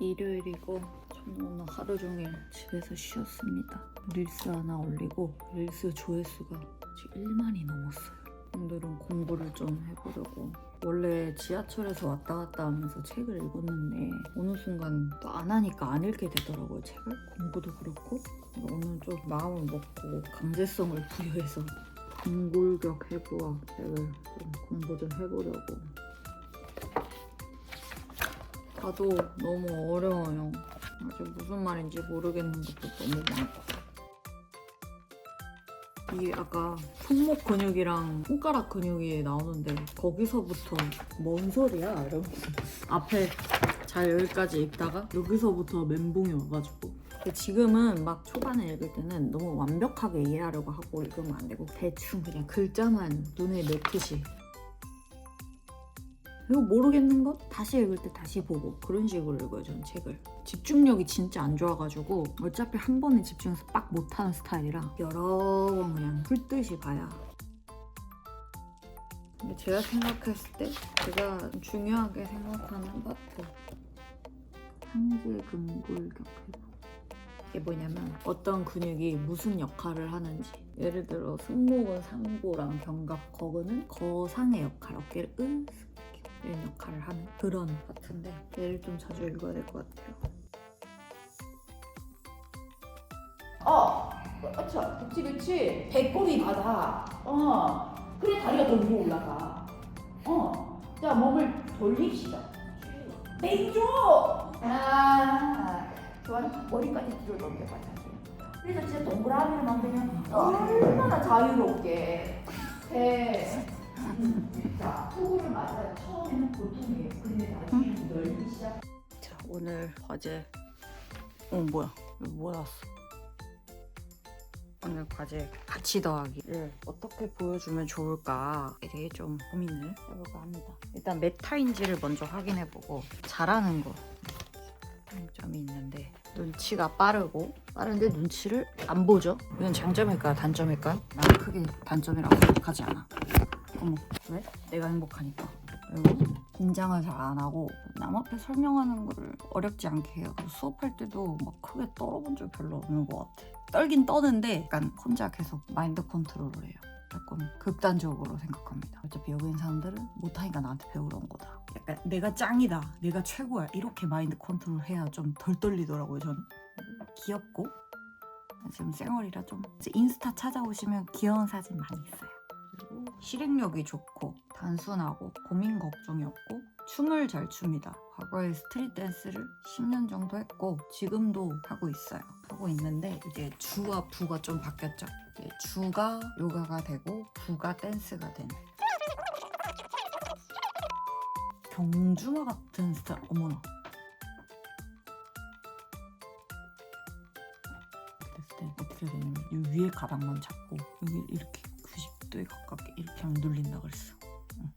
일요일이고 저는 오늘 하루 종일 집에서 쉬었습니다. 릴스 하나 올리고 릴스 조회수가 지금 1만이 넘었어요. 오늘은 공부를 좀 해보려고 원래 지하철에서 왔다 갔다 하면서 책을 읽었는데 어느 순간 또 안 하니까 안 읽게 되더라고요 책을 공부도 그렇고 오늘 좀 마음을 먹고 강제성을 부여해서 동골격 해부학 책을 좀 공부 좀 해보려고 봐도 너무 어려워요. 아직 무슨 말인지 모르겠는 것도 너무 많고 이게 아까 손목 근육이랑 손가락 근육이 나오는데 거기서부터 뭔 소리야? 이러면서 앞에 잘 여기까지 읽다가 여기서부터 멘붕이 와가지고. 지금은 막 초반에 읽을 때는 너무 완벽하게 이해하려고 하고 읽으면 안 되고 대충 그냥 글자만 눈에 넣듯이 이거 모르겠는 것? 다시 읽을 때 다시 보고. 그런 식으로 읽어요 저는 책을. 집중력이 진짜 안 좋아가지고 어차피 한 번에 집중해서 빡 못하는 스타일이라 여러 번 그냥 훑듯이 봐야. 근데 제가 생각했을 때 제가 중요하게 생각하는 파트 상제 근골격 회복 이게 뭐냐면 어떤 근육이 무슨 역할을 하는지. 예를 들어 승모근 상고랑 견갑 거근은 거상의 역할 어깨를 으 역할을 하는 그런 파트인데 얘를 좀 자주 읽어야 될 것 같아요 어, 그렇죠. 그치, 그치. 배꼽이 바다. 어, 그래 다리가 더 위로 올라가. 어, 자 몸을 돌립시다. 내줘. 아, 좋아. 머리까지 뒤로 넘겨봐. 그래서 진짜 동그라미를 만들면 얼마나 자유롭게 해. 자, 오늘 과제. 어 뭐야. 뭐 나왔어? 오늘 과제 가치 더하기를 어떻게 보여주면 좋을까에 대해 좀 고민을 해볼까 합니다. 일단 메타인지를 먼저 확인해보고 잘하는 거. 장점이 있는데 눈치가 빠르고 빠른데 눈치를 안 보죠? 이건 장점일까요? 단점일까요? 난 크게 단점이라고 생각하지 않아. 어머 왜? 내가 행복하니까. 그리고 긴장을 잘 안 하고 남 앞에 설명하는 거를 어렵지 않게 해요. 수업할 때도 막 크게 떨어본 적 별로 없는 것 같아. 떨긴 떠는데 약간 혼자 계속 마인드 컨트롤을 해요. 조금 극단적으로 생각합니다. 어차피 여기 있는 사람들은 못하니까 나한테 배우러 온 거다. 약간 내가 짱이다, 내가 최고야 이렇게 마인드 컨트롤 해야 좀 덜 떨리더라고요. 저는 귀엽고 지금 쌩얼이라 좀 인스타 찾아오시면 귀여운 사진 많이 있어요. 실행력이 좋고 단순하고 고민 걱정이 없고 춤을 잘 춥니다. 과거에 스트릿 댄스를 10년 정도 했고 지금도 하고 있어요. 하고 있는데 이제 주와 부가 좀 바뀌었죠. 이제 주가 요가가 되고 부가 댄스가 되는. 경주마 같은 스타일. 어머나. 그랬을 때 어떻게 되냐면 이 위에 가닥만 잡고 여기 이렇게 90도에 가깝게 이렇게 하면 눌린다 그랬어. 응.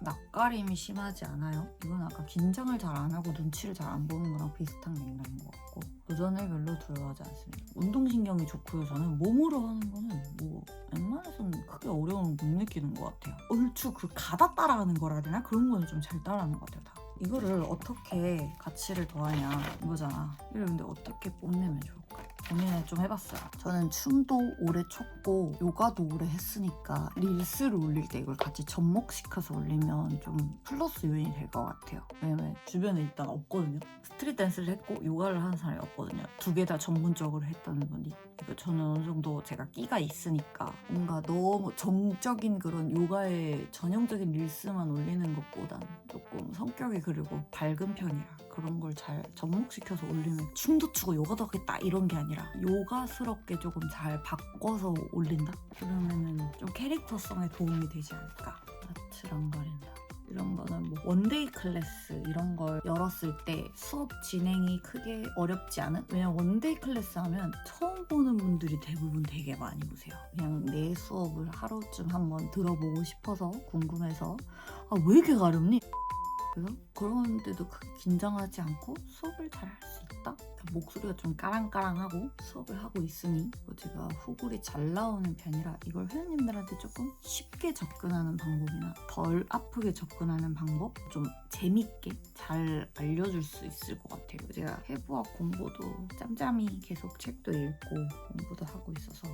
낯가림이 심하지 않아요. 이건 아까 긴장을 잘 안 하고 눈치를 잘 안 보는 거랑 비슷한 맥락인 것 같고 도전을 별로 두려워하지 않습니다. 운동신경이 좋고요. 저는 몸으로 하는 거는 뭐 웬만해서는 크게 어려움을 못 느끼는 것 같아요. 얼추 그 가다 따라하는 거라 해야 되나? 그런 거는 좀 잘 따라하는 것 같아요. 다. 이거를 어떻게 가치를 더하냐 이거잖아. 이걸 근데 어떻게 뽐내면 좋을까? 고민을 좀 해봤어요. 저는 춤도 오래 췄고 요가도 오래 했으니까 릴스를 올릴 때 이걸 같이 접목시켜서 올리면 좀 플러스 요인이 될 것 같아요. 왜냐면 주변에 일단 없거든요. 스트릿 댄스를 했고 요가를 하는 사람이 없거든요. 두 개 다 전문적으로 했다는 분이. 그러니까 저는 어느 정도 제가 끼가 있으니까 뭔가 너무 정적인 그런 요가의 전형적인 릴스만 올리는 것보단 조금 성격이 그리고 밝은 편이라 그런 걸 잘 접목시켜서 올리면 춤도 추고 요가도 하겠다 이런 게 아니라 요가스럽게 조금 잘 바꿔서 올린다? 그러면은 좀 캐릭터성에 도움이 되지 않을까 아트랑 가린다 이런 거는 뭐 원데이 클래스 이런 걸 열었을 때 수업 진행이 크게 어렵지 않은? 왜냐면 원데이 클래스 하면 처음 보는 분들이 대부분 되게 많이 보세요. 그냥 내 수업을 하루쯤 한번 들어보고 싶어서 궁금해서 아 왜 이렇게 가렵니? 그래서 그런데도 크게 긴장하지 않고 수업을 잘 할 수 있다? 목소리가 좀 까랑까랑하고 수업을 하고 있으니 뭐 제가 후굴이 잘 나오는 편이라 이걸 회원님들한테 조금 쉽게 접근하는 방법이나 덜 아프게 접근하는 방법 좀 재밌게 잘 알려줄 수 있을 것 같아요. 제가 해부학 공부도 짬짬이 계속 책도 읽고 공부도 하고 있어서